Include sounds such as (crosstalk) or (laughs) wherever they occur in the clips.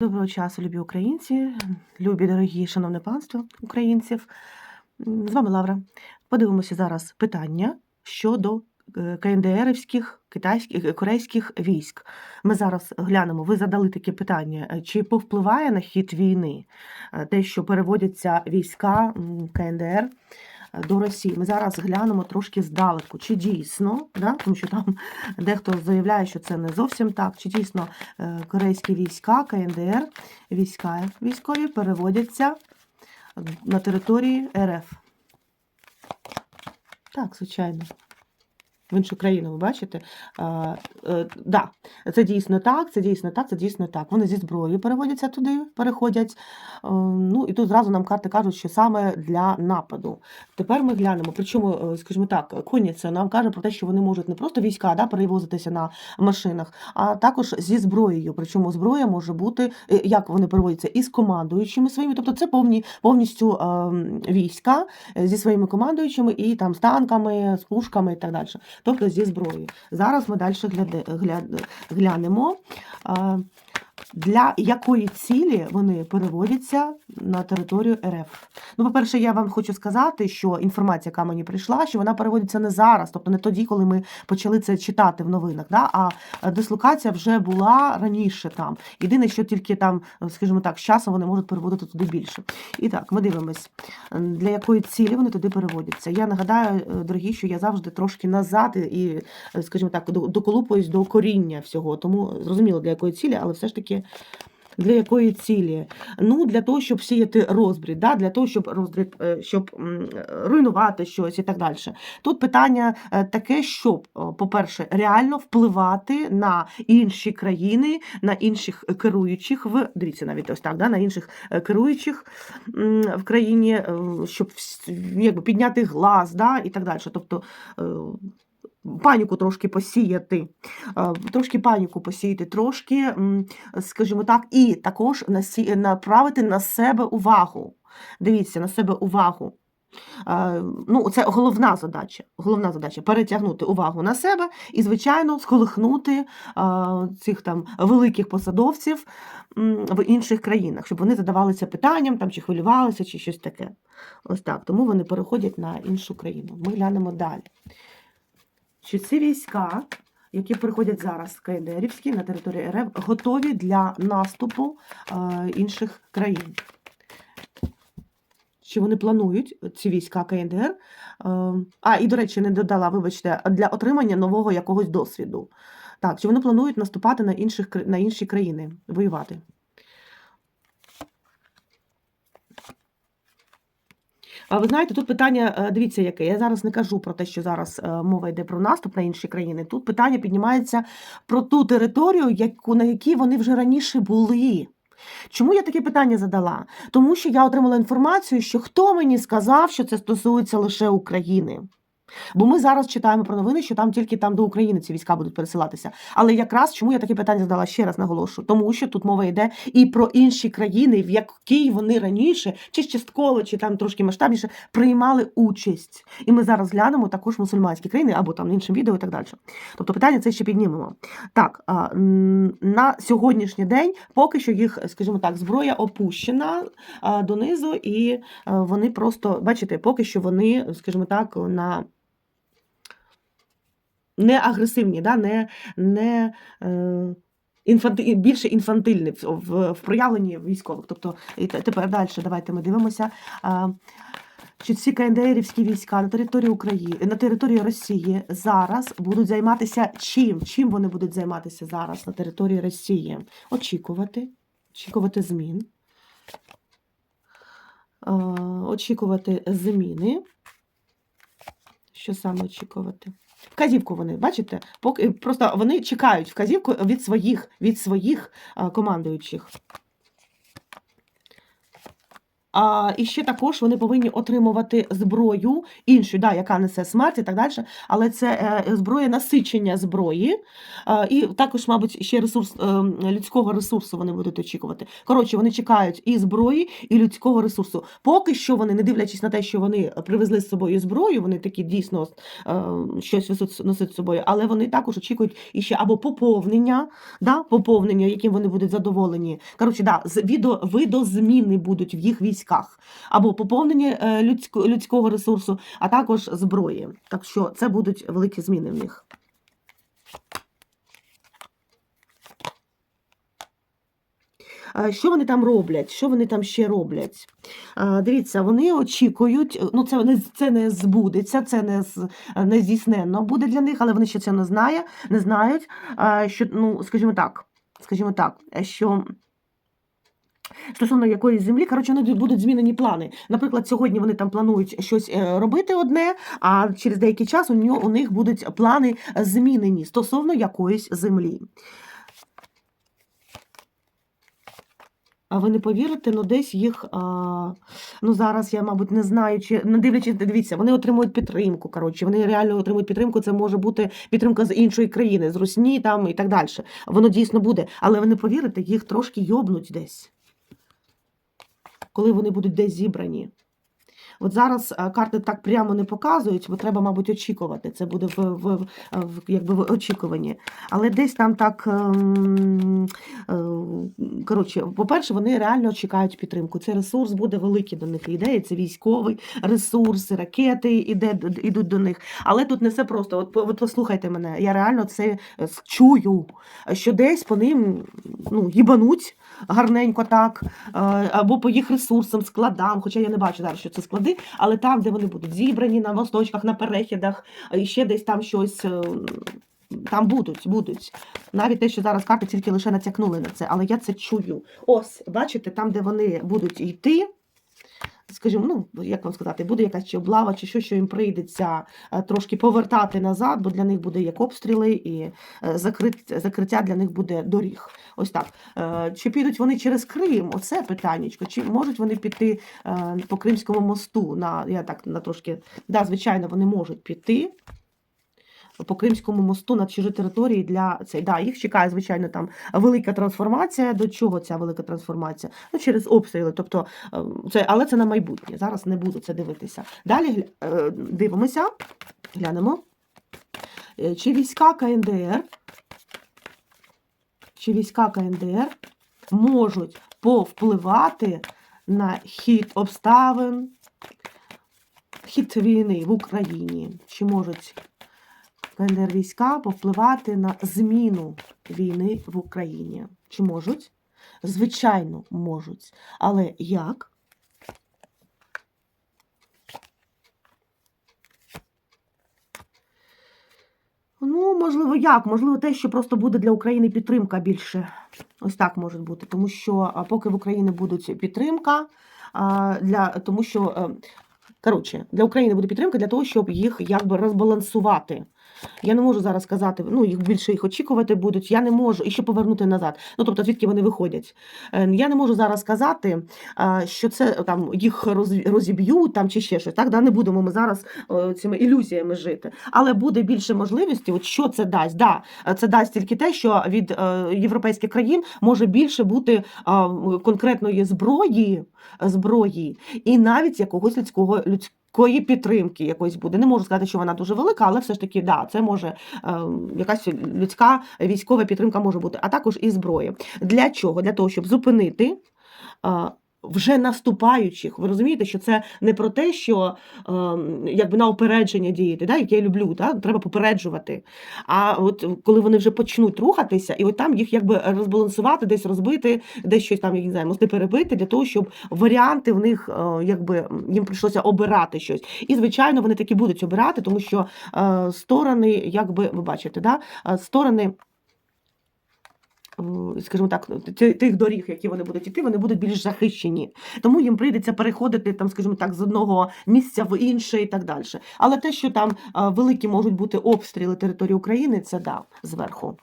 Доброго часу, любі українці, любі дорогі, шановне панство українців. З вами Лавра. Подивимося зараз питання щодо е, КНДРівських, китайських, е, корейських військ. Ми зараз глянемо. Ви задали таке питання: е, чи повпливає на хід війни те, що переводяться війська КНДР до Росії? Ми зараз глянемо трошки здалеку, чи дійсно, да? тому що там (laughs) дехто заявляє, що це не зовсім так, чи дійсно е, корейські війська, КНДР, війська військові переводяться на території РФ. Так, звичайно. В іншу країну, ви бачите? А, е, да, це дійсно так, це дійсно так, це дійсно так. Вони зі зброєю переводяться туди, переходять. Е, ну і тут зразу нам карти кажуть, що саме для нападу. Тепер ми глянемо. Причому, е, скажімо так, Коніця нам каже про те, що вони можуть не просто війська да, перевозитися на машинах, а також зі зброєю. Причому зброя може бути, е, як вони переводяться, із командуючими своїми, тобто це повні, повністю е, війська е, зі своїми командуючими і там з танками, з пушками і так далі. Тобто зі зброєю. Зараз ми далі глянемо. Для якої цілі вони переводяться на територію РФ? Ну, по-перше, я вам хочу сказати, що інформація, яка мені прийшла, що вона переводиться не зараз, тобто не тоді, коли ми почали це читати в новинах. Да? А дислокація вже була раніше там. Єдине, що тільки там, скажімо так, з часом вони можуть переводити туди більше. І так, ми дивимось, для якої цілі вони туди переводяться. Я нагадаю, е, дорогі, що я завжди трошки назад і, е, скажімо так, до- доколупуюсь до коріння всього. Тому зрозуміло, для якої цілі, але все ж таки. Для якої цілі? Ну, для того, щоб сіяти розбрід, да? для того, щоб розбрід, е, щоб руйнувати щось і так далі. Тут питання е, таке, щоб, по-перше, реально впливати на інші країни, на інших керуючих в дивіться, навіть ось так, да? на інших е, керуючих в країні, щоб якби, підняти глаз, да? і так далі. Тобто паніку трошки посіяти, е, трошки паніку посіяти, трошки, скажімо так, і також направити на себе увагу. Дивіться, на себе увагу. Е, Ну, це головна задача. Головна задача перетягнути увагу на себе і, звичайно, сколихнути е, цих там великих посадовців в інших країнах, щоб вони задавалися питанням там, чи хвилювалися, чи щось таке. Ось так. Тому вони переходять на іншу країну. Ми глянемо далі. Чи ці війська, які приходять зараз КНДРівські на території РФ, готові для наступу е, інших країн? Чи вони планують ці війська КНДР? е, А, і, до речі, не додала, вибачте, для отримання нового якогось досвіду. Так, чи вони планують наступати на, інших, на інші країни, воювати? А ви знаєте, тут питання, е, дивіться, яке. Я зараз не кажу про те, що зараз е, мова йде про наступ на інші країни. Тут питання піднімається про ту територію, яку, на якій вони вже раніше були. Чому я таке питання задала? Тому що я отримала інформацію, що хто мені сказав, що це стосується лише України. Бо ми зараз читаємо про новини, що там тільки там до України ці війська будуть пересилатися. Але якраз чому я таке питання задала ще раз наголошую? Тому що тут мова йде і про інші країни, в якій вони раніше, чи частково, чи там трошки масштабніше, приймали участь. І ми зараз глянемо також мусульманські країни або там іншим відео і так далі. Тобто питання це ще піднімемо. Так, на сьогоднішній день поки що їх, скажімо так, зброя опущена донизу, і вони просто, бачите, поки що вони, скажімо так, на не агресивні, да, не, не е, інфанти, більше інфантильні в, в, в проявленні військових. Тобто, і тепер далі давайте ми дивимося. А, чи ці КНДРівські війська на території України, на території Росії зараз будуть займатися чим? Чим вони будуть займатися зараз на території Росії? Очікувати, очікувати змін, е, очікувати зміни. Що саме очікувати? Вказівку вони, бачите? Поки просто вони чекають вказівку від своїх, від своїх командуючих. А, і ще також вони повинні отримувати зброю іншу, да, яка несе смерть і так далі. Але це е, зброя насичення зброї. І також, мабуть, ще ресурс е, людського ресурсу вони будуть очікувати. Коротше, вони чекають і зброї, і людського ресурсу. Поки що вони, не дивлячись на те, що вони привезли з собою зброю, вони такі дійсно е, щось носить з собою, але вони також очікують іще або поповнення, да, поповнення, яким вони будуть задоволені. Коротше, да, відо, видозміни будуть в їх військах, або поповнення е, людсько, людського ресурсу, а також зброї. Так що це будуть великі зміни в них. Е, Що вони там роблять? Що вони там ще роблять? Е, Дивіться, вони очікують, ну це не це не збудеться, це не не здійсненно буде для них, але вони ще це не знає, не знають. Що ну, скажімо так, скажімо так, що. Стосовно якоїсь землі, коротше, вони будуть змінені плани. Наприклад, сьогодні вони там планують щось е, робити одне, а через деякий час у, нього, у них будуть плани змінені стосовно якоїсь землі. А ви не повірите, ну десь їх, а, ну зараз я, мабуть, не знаю, чи не дивлячись, дивіться, вони отримують підтримку. Коротше, вони реально отримують підтримку. Це може бути підтримка з іншої країни, з Русні там і так далі. Воно дійсно буде. Але ви не повірите, їх трошки йобнуть десь, коли вони будуть десь зібрані. От зараз карти так прямо не показують, бо треба, мабуть, очікувати. Це буде в, в, в, якби в очікуванні. Але десь там так. ем, е, Коротше, по-перше, вони реально чекають підтримку. Цей ресурс буде великий до них ідеї. Це військовий ресурс, ракети іде, ідуть до них. Але тут не все просто. От, от послухайте мене, я реально це е, чую, що десь по ним ну, їбануть гарненько так, е, або по їх ресурсам, складам. Хоча я не бачу зараз, що це склади, але там, де вони будуть зібрані на мосточках, на перехідах, і ще десь там щось. е, Там будуть, будуть. Навіть те, що зараз карти тільки лише натякнули на це, але я це чую. Ось, бачите, там, де вони будуть йти, скажімо, ну, як вам сказати, буде якась чи облава, чи що, що їм прийдеться е, трошки повертати назад, бо для них буде як обстріли, і е, закриття для них буде доріг. Ось так. Е, Чи підуть вони через Крим? Оце питаннячко. Чи можуть вони піти по Кримському мосту? На, я так на трошки, да, звичайно, вони можуть піти по Кримському мосту на чужі території для цей. Да, їх чекає, звичайно, там велика трансформація. До чого ця велика трансформація? Ну, через обстріли. Тобто, е, це, але це на майбутнє. Зараз не буду це дивитися. Далі е, дивимося, глянемо. Е, Чи війська КНДР, чи війська КНДР можуть повпливати на хід обставин, хід війни в Україні? Чи можуть КНДР війська повпливати на зміну війни в Україні. Чи можуть? Звичайно, можуть. Але як? Ну, можливо, як? Можливо, те, що просто буде для України підтримка більше. Ось так може бути. Тому що поки в Україні буде підтримка, для, тому що, е, коротше, для України буде підтримка для того, щоб їх якби розбалансувати. Я не можу зараз сказати, ну їх більше їх очікувати будуть. Я не можу і ще повернути назад. Ну тобто, звідки вони виходять. Е, Я не можу зараз сказати, що це там їх роз- розіб'ють там чи ще щось. Так да не будемо ми зараз е, цими ілюзіями жити. Але буде більше можливості. От що це дасть? Да, е, це дасть тільки те, що від е, європейських країн може більше бути конкретної зброї, зброї і навіть якогось людського людського. Якої підтримки якоїсь буде. Не можу сказати, що вона дуже велика, але все ж таки, да, це може е, якась людська військова підтримка може бути, а також і зброї. Для чого? Для того, щоб зупинити. е, вже наступаючих, ви розумієте, що це не про те, що е, якби на опередження діяти, да, яке я люблю, да, треба попереджувати. А от коли вони вже почнуть рухатися, і от там їх якби розбалансувати, десь розбити, десь щось там, я не знаю, мости перебити, для того, щоб варіанти в них е, якби їм прийшлося обирати щось. І звичайно, вони таки будуть обирати, тому що е, сторони, якби ви бачите, да, е, сторони. Скажімо так, тих доріг, які вони будуть іти, вони будуть більш захищені. Тому їм прийдеться переходити там, скажімо так, з одного місця в інше і так далі. Але те, що там великі можуть бути обстріли території України, це да, зверху.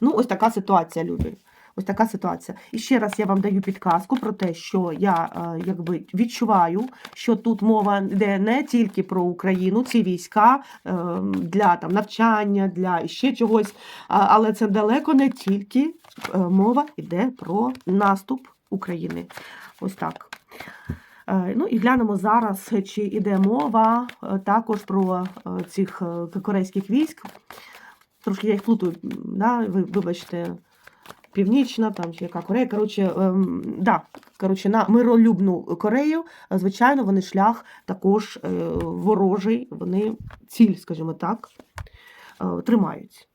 Ну, ось така ситуація, любі. Ось така ситуація. І ще раз я вам даю підказку про те, що я е, якби відчуваю, що тут мова йде не тільки про Україну, ці війська е, для там навчання, для ще чогось, але це далеко не тільки е, мова йде про наступ України. Ось так. Ну і глянемо зараз, чи йде мова також про цих корейських військ. Трошки я їх плутаю, да, ви, вибачте, Північна, там чи яка Корея. Коротше, ем, да, коротше, на миролюбну Корею, е, звичайно, вони шлях також е, ворожий, вони ціль, скажімо так, е, тримають.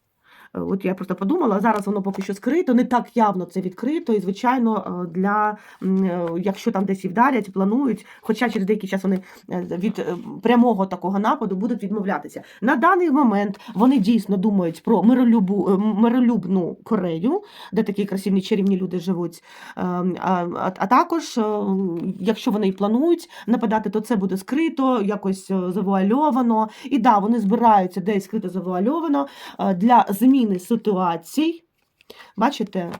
От я просто подумала, зараз воно поки що скрито, не так явно це відкрито, і звичайно, е, для е, якщо там десь і вдарять, планують, хоча через деякий час вони е, від прямого такого нападу будуть відмовлятися. На даний момент вони дійсно думають про миролюбу, миролюбну Корею, де такі красиві чарівні люди живуть. А, а, також, якщо вони і планують нападати, то це буде скрито, якось завуальовано. І да, вони збираються десь скрито завуальовано для зміни ситуацій. Бачите?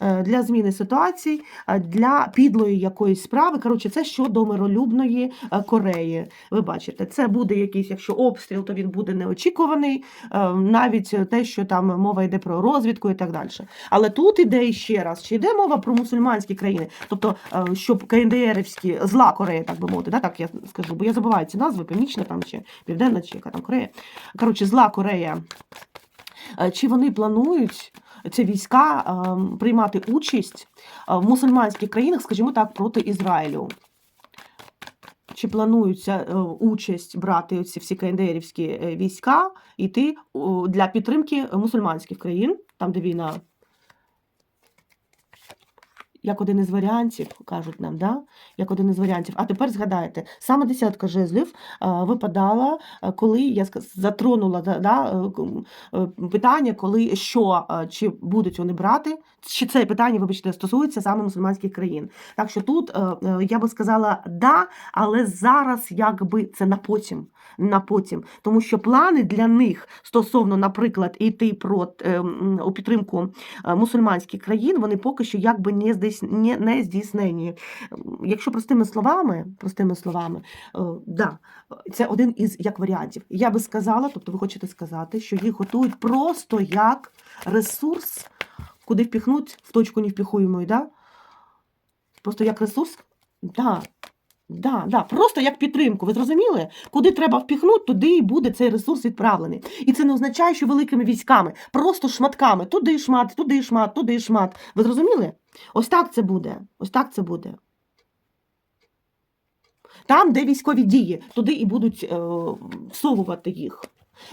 Е, Для зміни ситуацій, е, для підлої якоїсь справи. Коротше, це щодо миролюбної е, Кореї. Ви бачите, це буде якийсь, якщо обстріл, то він буде неочікуваний, навіть те, що там мова йде про розвідку і так далі. Але тут іде ще раз, чи йде мова про мусульманські країни, тобто, щоб КНДРівські, зла Корея, так би мовити, да, так я скажу, бо я забуваю ці назви, Північна там чи Південна, чи яка там Корея. Коротше, зла Корея. Е, Чи вони планують ці війська е, приймати участь е, в мусульманських країнах, скажімо так, проти Ізраїлю? Чи планується участь брати ці всі КНДРівські війська йти для підтримки мусульманських країн, там де війна? Як один із варіантів, кажуть нам, да? як один із варіантів. А тепер згадайте, саме десятка жезлів е, випадала, е, коли я затронула да, е, питання, коли що, чи будуть вони брати, чи це питання, вибачте, стосується саме мусульманських країн. Так що тут я би сказала да, але зараз якби це на потім. На потім, тому що плани для них стосовно, наприклад, йти про у підтримку мусульманських країн, вони поки що якби не здійс... не, не здійснені. Якщо простими словами, простими словами, е, да, це один із як варіантів. Я би сказала, тобто ви хочете сказати, що їх готують просто як ресурс, куди впіхнуть в точку невпіхуємої, да? Просто як ресурс, да. Да, да, просто як підтримку. Ви зрозуміли? Куди треба впіхнути, туди і буде цей ресурс відправлений. І це не означає, що великими військами, просто шматками. Туди шмат, туди шмат, туди шмат. Ви зрозуміли? Ось так це буде. Ось так це буде. Там, де військові дії, туди і будуть е, всовувати їх.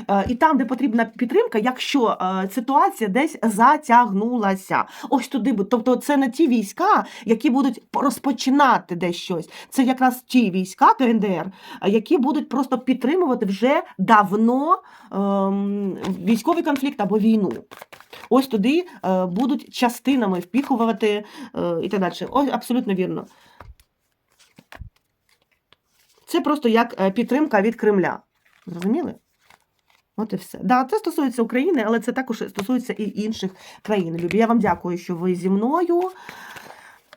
Е, І там, де потрібна підтримка, якщо е, ситуація десь затягнулася, ось туди. Тобто, це не ті війська, які будуть розпочинати десь щось. Це якраз ті війська КНДР, які будуть просто підтримувати вже давно ем, військовий конфлікт або війну. Ось туди е, будуть частинами впіхувати е, і так далі. Ось абсолютно вірно. Це просто як е, підтримка від Кремля. Зрозуміли? От і все. Да, це стосується України, але це також стосується і інших країн. Любі, я вам дякую, що ви зі мною.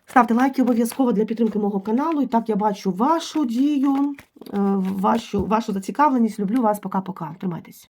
Ставте лайки обов'язково для підтримки мого каналу. І так я бачу вашу дію, е, вашу, вашу зацікавленість. Люблю вас. Пока-пока. Тримайтесь.